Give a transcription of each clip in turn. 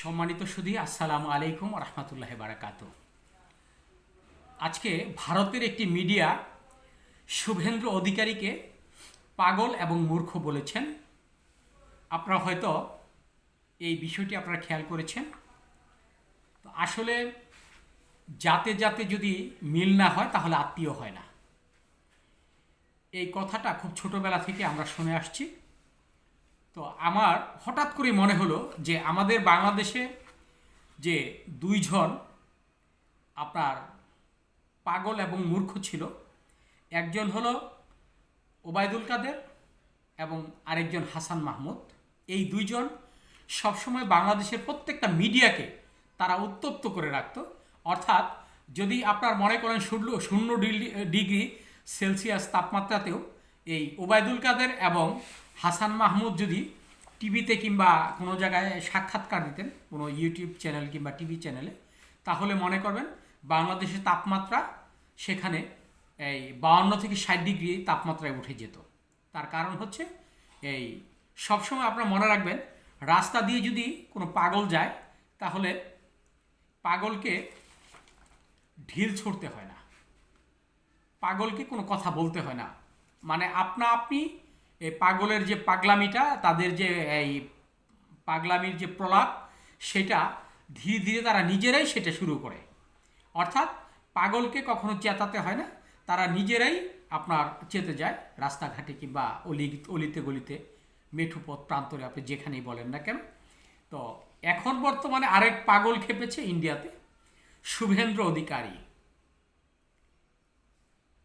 সম্মানিত সুধী, আসসালামু আলাইকুম রহমতুল্লাহ বারাকাত আজকে ভারতের একটি মিডিয়া শুভেন্দ্র অধিকারীকে পাগল এবং মূর্খ বলেছেন। আপনারা হয়তো এই বিষয়টি আপনারা খেয়াল করেছেন। তো আসলে যাতে যাতে যদি মিল না হয় তাহলে আত্মীয় হয় না। এই কথাটা খুব ছোটবেলা থেকে আমরা শুনে আসছি। তো আমার হঠাৎ করে মনে হলো যে আমাদের বাংলাদেশে যে দুইজন আপনার পাগল এবং মূর্খ ছিল, একজন হলো ওবায়দুল কাদের এবং আরেকজন হাসান মাহমুদ। এই দুইজন সবসময় বাংলাদেশের প্রত্যেকটা মিডিয়াকে তারা উত্তপ্ত করে রাখত। অর্থাৎ যদি আপনার মনে করেন শূন্য শূন্য ডিগ্রি- সেলসিয়াস তাপমাত্রাতেও এই ওবায়দুল কাদের এবং হাসান মাহমুদ যদি টিভিতে কিংবা কোনো জায়গায় সাক্ষাৎকার দিতেন, কোনো ইউটিউব চ্যানেল কিংবা টিভি চ্যানেলে তাহলে মনে করবেন বাংলাদেশের তাপমাত্রা সেখানে এই বাউন্ন থেকে ষাট ডিগ্রি তাপমাত্রায় উঠে যেত। তার কারণ হচ্ছে এই সবসময় আপনারা মনে রাখবেন, রাস্তা দিয়ে যদি কোনো পাগল যায়, তাহলে পাগলকে ঢিল ছুটতে হয় না। পাগলকে কোনো কথা বলতে হয় না। মানে আপনা আপনি, এই পাগলের যে পাগলামিটা, তাদের যে এই পাগলামির যে প্রলাপ, সেটা ধীরে ধীরে তারা নিজেরাই সেটা শুরু করে। অর্থাৎ পাগলকে কখনো চেতাতে হয় না, তারা নিজেরাই আপনার চেতে যায়, রাস্তাঘাটে কিংবা অলি, অলিতে গলিতে, মেঠু পথ প্রান্তরে, আপনি যেখানেই বলেন না কেন। তো এখন বর্তমানে আরেক পাগল খেপেছে ইন্ডিয়াতে, শুভেন্দ্র অধিকারী।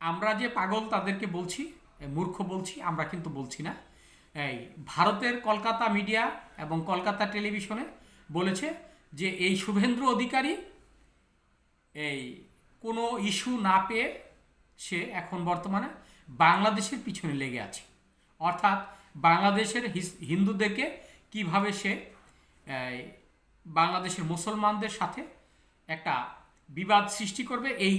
আমরা যে পাগল তাদেরকে বলছি মূর্খ বলছি, আমরা কিন্তু বলছি না। এই ভারতের কলকাতা মিডিয়া এবং কলকাতা টেলিভিশনে বলেছে যে এই শুভেন্দ্র অধিকারী এই কোনো ইস্যু না পেয়ে সে এখন বর্তমানে বাংলাদেশের পিছনে লেগে আছে। অর্থাৎ বাংলাদেশের হিন্দুদেরকে কীভাবে সে বাংলাদেশের মুসলমানদের সাথে একটা বিবাদ সৃষ্টি করবে, এই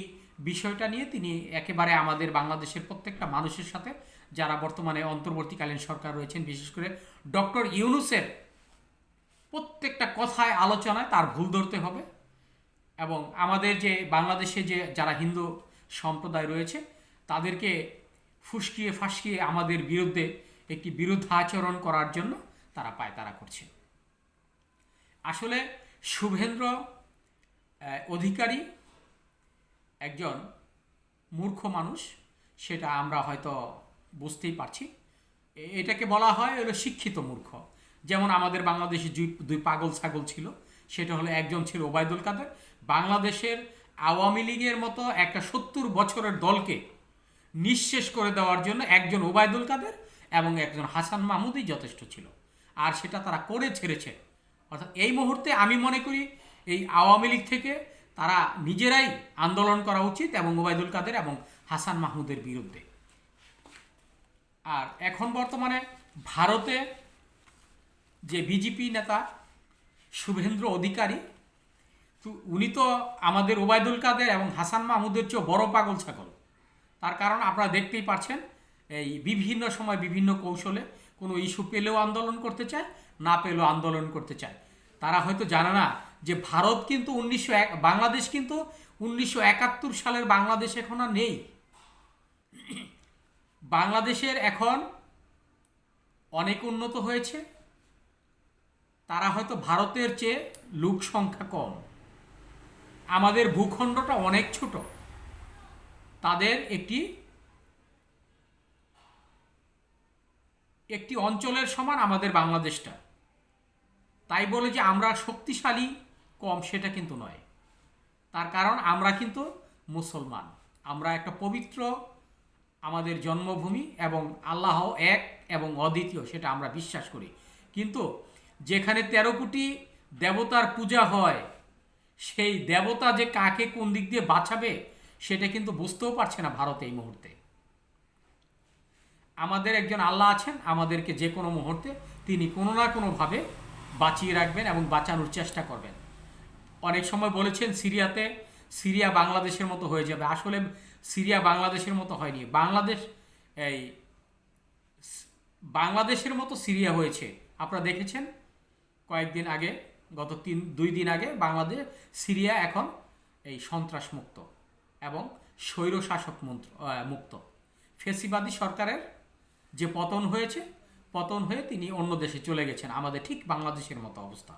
বিষয়টা নিয়ে তিনি একেবারে আমাদের বাংলাদেশের প্রত্যেকটা মানুষের সাথে, যারা বর্তমানে অন্তর্বর্তীকালীন সরকার রয়েছেন, বিশেষ করে ডক্টর ইউনুসের প্রত্যেকটা কথায় আলোচনায় তার ভুল ধরতে হবে। এবং আমাদের যে বাংলাদেশে যে যারা হিন্দু সম্প্রদায় রয়েছে, তাদেরকে ফুসকিয়ে ফাঁসকিয়ে আমাদের বিরুদ্ধে একটি বিরুদ্ধাচরণ করার জন্য তারা পায়তারা করছে। আসলে শুভেন্দ্র অধিকারী একজন মূর্খ মানুষ, সেটা আমরা হয়তো বুঝতেই পারছি। এটাকে বলা হয় হলো শিক্ষিত মূর্খ। যেমন আমাদের বাংলাদেশে দুই দুই পাগল ছাগল ছিল, সেটা হলো একজন ছিল ওবায়দুল কাদের। বাংলাদেশের আওয়ামী লীগের মতো একটা সত্তর বছরের দলকে নিঃশেষ করে দেওয়ার জন্য একজন ওবায়দুল কাদের এবং একজন হাসান মাহমুদই যথেষ্ট ছিল। আর সেটা তারা করে ছেড়েছে। অর্থাৎ এই মুহূর্তে আমি মনে করি এই আওয়ামী লীগ থেকে তারা নিজেরাই আন্দোলন করা উচিত এবং ওবায়দুল কাদের এবং হাসান মাহমুদের বিরুদ্ধে। আর এখন বর্তমানে ভারতে যে বিজেপি নেতা শুভেন্দ্র অধিকারী, তো উনি তো আমাদের ওবায়দুল কাদের এবং হাসান মাহমুদের চেয়েও বড় পাগল ছাগল। তার কারণ আপনারা দেখতেই পাচ্ছেন এই বিভিন্ন সময় বিভিন্ন কৌশলে কোনো ইস্যু পেলেও আন্দোলন করতে চায়, না পেলেও আন্দোলন করতে চায়। তারা হয়তো জানে না যে ভারত কিন্তু উনিশশো এক, বাংলাদেশ কিন্তু উনিশশো একাত্তর সালের বাংলাদেশ এখন আর নেই। বাংলাদেশের এখন অনেক উন্নত হয়েছে। তারা হয়তো ভারতের চেয়ে লোক সংখ্যা কম। আমাদের ভূখণ্ডটা অনেক ছোট। তাদের একটি একটি অঞ্চলের সমান আমাদের বাংলাদেশটা। তাই বলে যে আমরা শক্তিশালী কম সেটা কিন্তু নয়। তার কারণ আমরা কিন্তু মুসলমান। আমরা একটা পবিত্র আমাদের জন্মভূমি এবং আল্লাহ এক এবং অদ্বিতীয়, সেটা আমরা বিশ্বাস করি। কিন্তু যেখানে তেরো কোটি দেবতার পূজা হয়, সেই দেবতা যে কাকে কোন দিক দিয়ে বাঁচাবে সেটা কিন্তু বুঝতেও পারছে না ভারত এই মুহূর্তে। আমাদের একজন আল্লাহ আছেন, আমাদেরকে যে কোনো মুহূর্তে তিনি কোনো না কোনোভাবে বাঁচিয়ে রাখবেন এবং বাঁচানোর চেষ্টা করবেন। অনেক সময় বলেছেন সিরিয়াতে সিরিয়া বাংলাদেশের মতো হয়ে যাবে। আসলে সিরিয়া বাংলাদেশের মতো হয়নি। বাংলাদেশ, এই, বাংলাদেশের মতো সিরিয়া হয়েছে। আপনারা দেখেছেন? কয়েকদিন আগে, গত তিন, দুই দিন আগে বাংলাদেশ, সিরিয়া এখন এই সন্ত্রাস মুক্ত এবং স্বৈর শাসক মন্ত্র মুক্ত। ফেসিবাদী সরকারের যে পতন হয়েছে, পতন হয়ে তিনি অন্য দেশে চলে গেছেন। আমাদের ঠিক বাংলাদেশের মতো অবস্থা।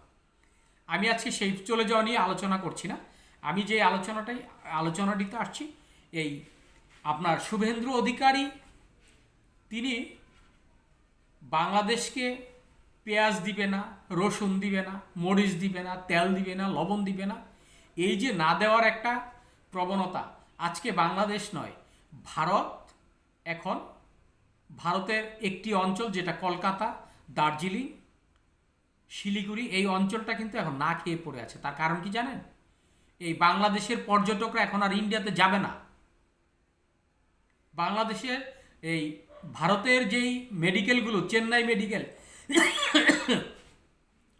আমি আজকে সেই চলে যাওয়া নিয়ে আলোচনা করছি না। আমি যে আলোচনাটাই, আলোচনাটিতে আসছি, এই আপনার শুভেন্দ্র অধিকারী, তিনি বাংলাদেশকে পেঁয়াজ দিবে না, রসুন দিবে না, মরিচ দিবে না, তেল দিবে না, লবণ দিবে না, এই যে না দেওয়ার একটা প্রবণতা আজকে বাংলাদেশ নয়, ভারত এখন ভারতের একটি অঞ্চল যেটা কলকাতা, দার্জিলিং শিলিগুড়ি, এই অঞ্চলটা কিন্তু এখন না খেয়ে পড়ে আছে। তার কারণ কি জানেন? এই বাংলাদেশের পর্যটকরা এখন আর ইন্ডিয়াতে যাবে না। বাংলাদেশের এই ভারতের যেই মেডিকেলগুলো, চেন্নাই মেডিকেল,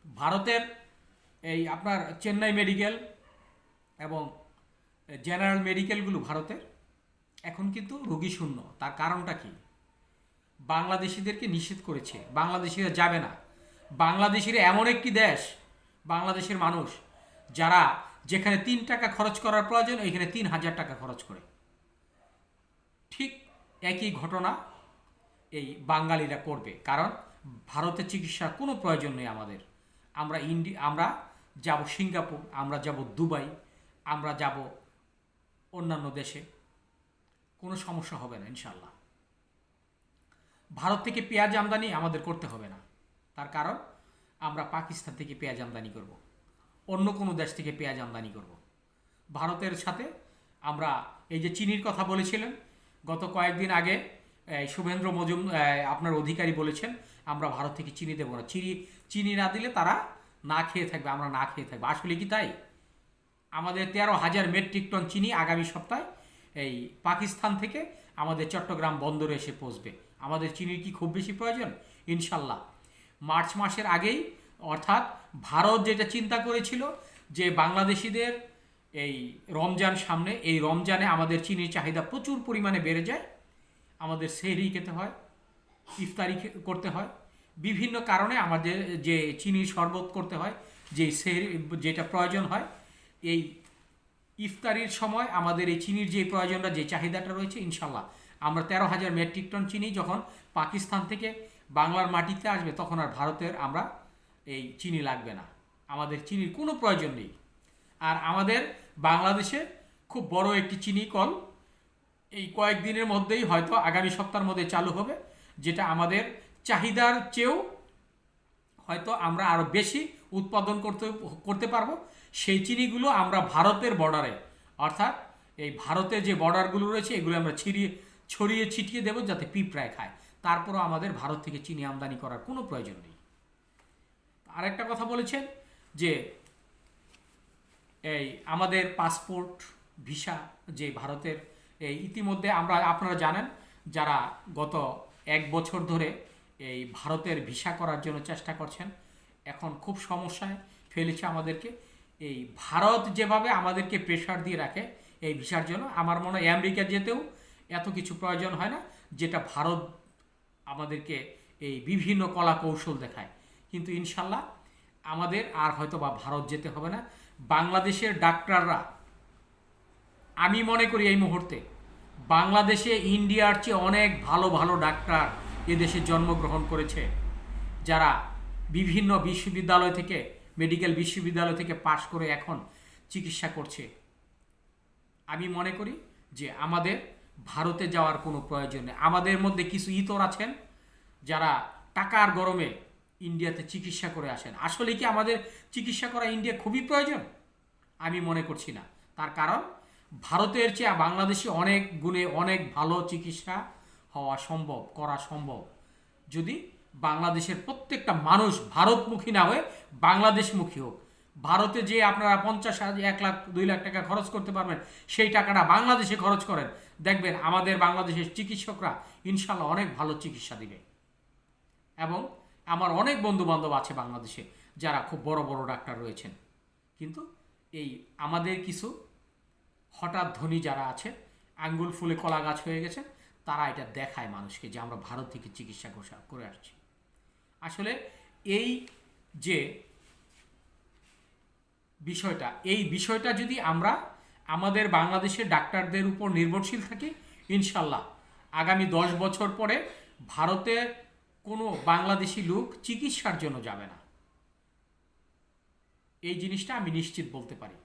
ভারতের এই আপনার চেন্নাই মেডিকেল এবং জেনারেল মেডিকেলগুলো ভারতের, এখন কিন্তু রোগী শূন্য। তার কারণটা কি? বাংলাদেশিদেরকে নিষেধ করেছে। বাংলাদেশিরা যাবে না। বাংলাদেশিরা এমন একটি দেশ, বাংলাদেশের মানুষ, যারা যেখানে তিন টাকা খরচ করার প্রয়োজন এখানে তিন হাজার টাকা খরচ করে। ঠিক একই ঘটনা এই বাঙালিরা করবে, কারণ ভারতে চিকিৎসার কোনো প্রয়োজন নেই আমাদের। আমরা ইন্ডি, আমরা যাব সিঙ্গাপুর, আমরা যাব দুবাই, আমরা যাব অন্যান্য দেশে। কোনো সমস্যা হবে না ইনশাল্লাহ ভারত থেকে পেঁয়াজ আমদানি আমাদের করতে হবে না। তার কারণ, আমরা পাকিস্তান থেকে পেঁয়াজ আমদানি করব। অন্য কোনো দেশ থেকে পেঁয়াজ আমদানি করব। ভারতের সাথে আমরা, এই যে চিনির কথা বলেছিলেন, গত কয়েকদিন আগে শুভেন্দ্র মজুম আপনার অধিকারী বলেছেন, আমরা ভারত থেকে চিনি দেবো না। চিনি চিনি না দিলে তারা না খেয়ে থাকবে, আমরা না খেয়ে থাকব। আসলে কি তাই? আমাদের তেরো হাজার মেট্রিক টন চিনি আগামী সপ্তাহে, এই পাকিস্তান থেকে আমাদের চট্টগ্রাম বন্দরে এসে পৌঁছবে। আমাদের চিনির কি খুব বেশি প্রয়োজন? ইনশাল্লাহ। মার্চ মাসের আগেই, অর্থাৎ ভারত যেটা চিন্তা করেছিল যে বাংলাদেশিদের এই রমজান সামনে, এই রমজানে আমাদের চিনির চাহিদা প্রচুর পরিমাণে বেড়ে যায়। আমাদের সেহরি খেতে হয়, ইফতারি করতে হয়। বিভিন্ন কারণে আমাদের যে চিনির শরবত করতে হয় যে সেহরি, যেটা প্রয়োজন হয়, এই ইফতারির সময় আমাদের এই চিনির যে প্রয়োজনটা, যে চাহিদাটা রয়েছে, ইনশাল্লাহ। আমরা তেরো হাজার মেট্রিক টন চিনি যখন পাকিস্তান থেকে বাংলার মাটিতে আসবে, তখন আর ভারতের আমরা এই চিনি লাগবে না। আমাদের চিনির কোনো প্রয়োজন নেই। আর আমাদের বাংলাদেশে খুব বড় একটি চিনি কল এই কয়েকদিনের মধ্যেই হয়তো আগামী সপ্তাহের মধ্যে চালু হবে, যেটা আমাদের চাহিদার চেয়েও হয়তো আমরা আরও বেশি উৎপাদন করতে করতে পারব। সেই চিনিগুলো আমরা ভারতের বর্ডারে অর্থাৎ এই ভারতে যে বর্ডারগুলো রয়েছে, এগুলো আমরা ছিড়িয়ে, ছড়িয়ে ছিটিয়ে দেবো যাতে পিঁপড়ায় খায়। তারপরও আমাদের ভারত থেকে চিনি আমদানি করার কোনো প্রয়োজন নেই। আরেকটা কথা বলেছেন যে এই আমাদের পাসপোর্ট, ভিসা যে ভারতের, এই ইতিমধ্যে আমরা, আপনারা জানেন যারা গত এক বছর ধরে এই ভারতের ভিসা করার জন্য চেষ্টা করছেন, এখন খুব সমস্যায় ফেলেছে আমাদেরকে। এই ভারত যেভাবে আমাদেরকে প্রেশার দিয়ে রাখে এই ভিসার জন্য, আমার মনে হয় আমেরিকা যেতেও এত কিছু প্রয়োজন হয় না, যেটা ভারত আমাদেরকে এই বিভিন্ন কলা কৌশল দেখায়। কিন্তু ইনশাল্লাহ আমাদের আর হয়তো বা ভারত যেতে হবে না। বাংলাদেশের ডাক্তাররা, আমি মনে করি এই মুহূর্তে, বাংলাদেশে ইন্ডিয়ার চেয়ে অনেক ভালো ভালো ডাক্তার এদেশে জন্মগ্রহণ করেছে। যারা বিভিন্ন বিশ্ববিদ্যালয় থেকে, মেডিকেল বিশ্ববিদ্যালয় থেকে পাশ করে এখন চিকিৎসা করছে। আমি মনে করি যে আমাদের ভারতে যাওয়ার কোনো প্রয়োজন নেই। আমাদের মধ্যে কিছু ইতর আছেন যারা টাকার গরমে ইন্ডিয়াতে চিকিৎসা করে আসেন। আসলে কি আমাদের চিকিৎসা করা ইন্ডিয়া খুবই প্রয়োজন? আমি মনে করছি না। তার কারণ, ভারতের চেয়ে বাংলাদেশে অনেক গুণে অনেক ভালো চিকিৎসা হওয়া সম্ভব, করা সম্ভব। যদি বাংলাদেশের প্রত্যেকটা মানুষ ভারতমুখী না হয়ে বাংলাদেশমুখী হোক, ভারতে যে আপনারা পঞ্চাশ হাজার, এক লাখ, দুই লাখ টাকা খরচ করতে পারবেন, সেই টাকাটা বাংলাদেশে খরচ করেন দেখবেন আমাদের বাংলাদেশের চিকিৎসকরা ইনশাল্লাহ অনেক ভালো চিকিৎসা দিবে। এবং আমার অনেক বন্ধু বান্ধব আছে বাংলাদেশে যারা খুব বড় বড় ডাক্তার রয়েছেন। কিন্তু এই আমাদের কিছু হঠাৎ ধনী যারা আছে, আঙ্গুল ফুলে কলা গাছ হয়ে গেছে, তারা এটা দেখায় মানুষকে যে আমরা ভারত থেকে চিকিৎসা করে আসছি। আসলে এই যে বিষয়টা, এই বিষয়টা যদি আমরা আমাদের বাংলাদেশের ডাক্তারদের উপর নির্ভরশীল থাকি, ইনশাল্লাহ। আগামী দশ বছর পরে ভারতের কোনো বাংলাদেশি লোক চিকিৎসার জন্য যাবে না। এই জিনিসটা আমি নিশ্চিত বলতে পারি।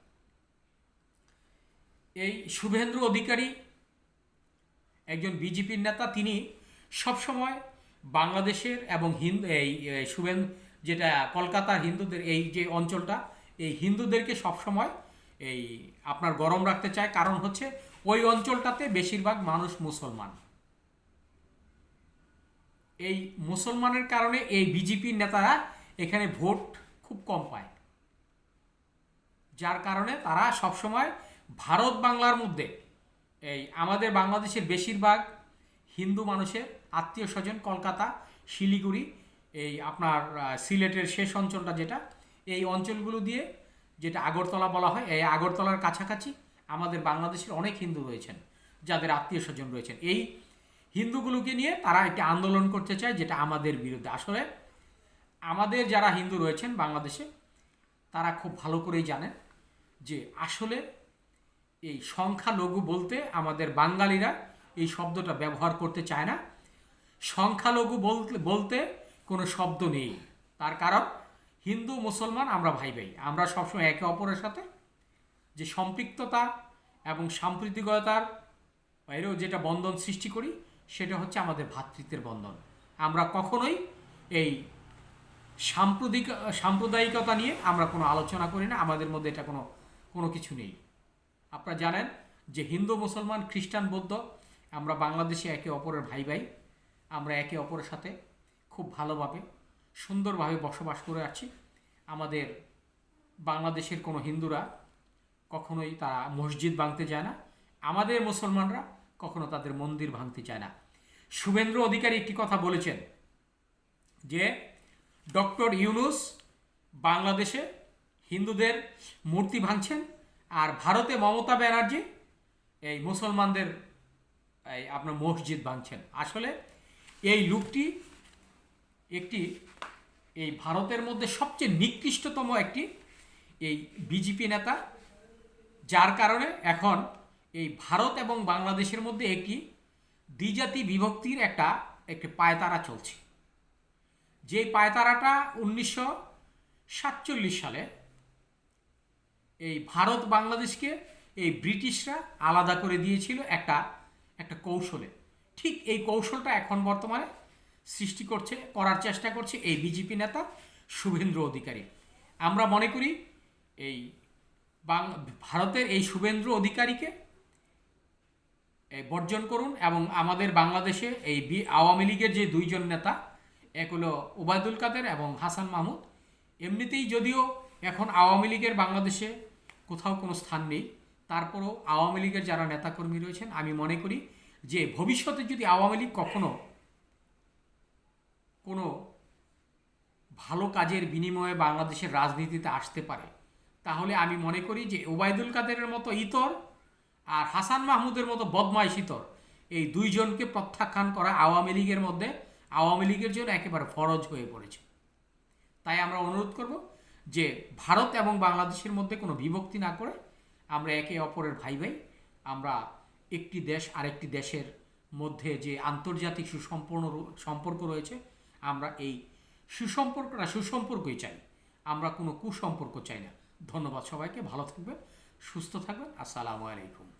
এই শুভেন্দ্র অধিকারী, একজন বিজেপির নেতা, তিনি সবসময় বাংলাদেশের এবং হিন্দু এই এই শুভেন যেটা কলকাতার হিন্দুদের এই যে অঞ্চলটা, এই হিন্দুদেরকে সবসময় এই আপনার গরম রাখতে চায়, কারণ হচ্ছে ওই অঞ্চলটাতে বেশিরভাগ মানুষ মুসলমান। এই মুসলমানের কারণে এই বিজেপির নেতারা এখানে ভোট খুব কম পায়। যার কারণে তারা সবসময় ভারত বাংলার মধ্যে, এই আমাদের বাংলাদেশের বেশিরভাগ হিন্দু মানুষের আত্মীয় স্বজন কলকাতা, শিলিগুড়ি, এই আপনার সিলেটের শেষ অঞ্চলটা যেটা, এই অঞ্চলগুলো দিয়ে যেটা আগরতলা বলা হয়, এই আগরতলার কাছাকাছি আমাদের বাংলাদেশের অনেক হিন্দু রয়েছেন, যাদের আত্মীয় স্বজন রয়েছেন। এই হিন্দুগুলোকে নিয়ে তারা একটি আন্দোলন করতে চায়, যেটা আমাদের বিরুদ্ধে। আসলে আমাদের যারা হিন্দু রয়েছেন বাংলাদেশে, তারা খুব ভালো করেই জানেন যে আসলে এই সংখ্যালঘু বলতে আমাদের বাঙালিরা এই শব্দটা ব্যবহার করতে চায় না। সংখ্যালঘু বলতে বলতে কোনো শব্দ নেই। তার কারণ হিন্দু, মুসলমান আমরা ভাই ভাই। আমরা সবসময় একে অপরের সাথে যে সম্পৃক্ততা এবং সাম্প্রতিকতার বাইরেও যেটা বন্ধন সৃষ্টি করি, সেটা হচ্ছে আমাদের ভ্রাতৃত্বের বন্ধন। আমরা কখনোই এই সাম্প্রতিক, সাম্প্রদায়িকতা নিয়ে আমরা কোনো আলোচনা করি না, আমাদের মধ্যে এটা কোনো কোনো কিছু নেই। আপনারা জানেন যে হিন্দু, মুসলমান, খ্রিস্টান, বৌদ্ধ, আমরা বাংলাদেশে একে অপরের ভাই ভাই। আমরা একে অপরের সাথে খুব ভালোভাবে সুন্দরভাবে বসবাস করে আছি আমাদের বাংলাদেশের কোনো হিন্দুরা কখনোই তারা মসজিদ ভাঙতে যায় না। আমাদের মুসলমানরা কখনো তাদের মন্দির ভাঙতে চায় না। শুভেন্দ্র অধিকারী একটি কথা বলেছেন যে, ডক্টর ইউনুস বাংলাদেশে হিন্দুদের মূর্তি ভাঙছেন আর ভারতে মমতা ব্যানার্জি এই মুসলমানদের এই আপনার মসজিদ ভাঙছেন। আসলে এই লোকটি একটি এই ভারতের মধ্যে সবচেয়ে নিকৃষ্টতম একটি এই বিজেপি নেতা, যার কারণে এখন এই ভারত এবং বাংলাদেশের মধ্যে একটি দ্বিজাতি বিভক্তির একটা, একটি পায়তারা চলছে। যে পায়তারাটা উনিশশো সাতচল্লিশ সালে এই ভারত বাংলাদেশকে এই ব্রিটিশরা আলাদা করে দিয়েছিল একটা একটা কৌশলে। ঠিক এই কৌশলটা এখন বর্তমানে সৃষ্টি করছে, করার চেষ্টা করছে এই বিজেপি নেতা শুভেন্দ্র অধিকারী। আমরা মনে করি এই বাং, ভারতের এই শুভেন্দ্র অধিকারীকে বর্জন করুন এবং আমাদের বাংলাদেশে এই বি, আওয়ামী লীগের যে দুইজন নেতা, এক হলো ওবায়দুল কাদের এবং হাসান মাহমুদ, এমনিতেই যদিও এখন আওয়ামী লীগের বাংলাদেশে কোথাও কোনো স্থান নেই, তারপরও আওয়ামী লীগের যারা নেতাকর্মী রয়েছেন, আমি মনে করি যে ভবিষ্যতে যদি আওয়ামী লীগ কখনো কোনো ভালো কাজের বিনিময়ে বাংলাদেশের রাজনীতিতে আসতে পারে। তাহলে আমি মনে করি যে ওবায়দুল কাদেরের মতো ইতর আর হাসান মাহমুদের মতো বদমাইশ ইতর এই দুইজনকে প্রত্যাখ্যান করা আওয়ামী লীগের মধ্যে আওয়ামী লীগের জন্য একেবারে ফরজ হয়ে পড়েছে। তাই আমরা অনুরোধ করব যে ভারত এবং বাংলাদেশের মধ্যে কোনো বিভক্তি না করে আমরা একে অপরের ভাই ভাই আমরা একটি দেশ আরেকটি দেশের মধ্যে যে আন্তর্জাতিক সুসম্পন্ন সম্পর্ক রয়েছে আমরা এই সুসম্পর্ক, না, সুসম্পর্কই চাই। আমরা কোনো কুসম্পর্ক চাই না। ধন্যবাদ সবাইকে, ভালো থাকবেন, সুস্থ থাকবেন। আসসালামু আলাইকুম।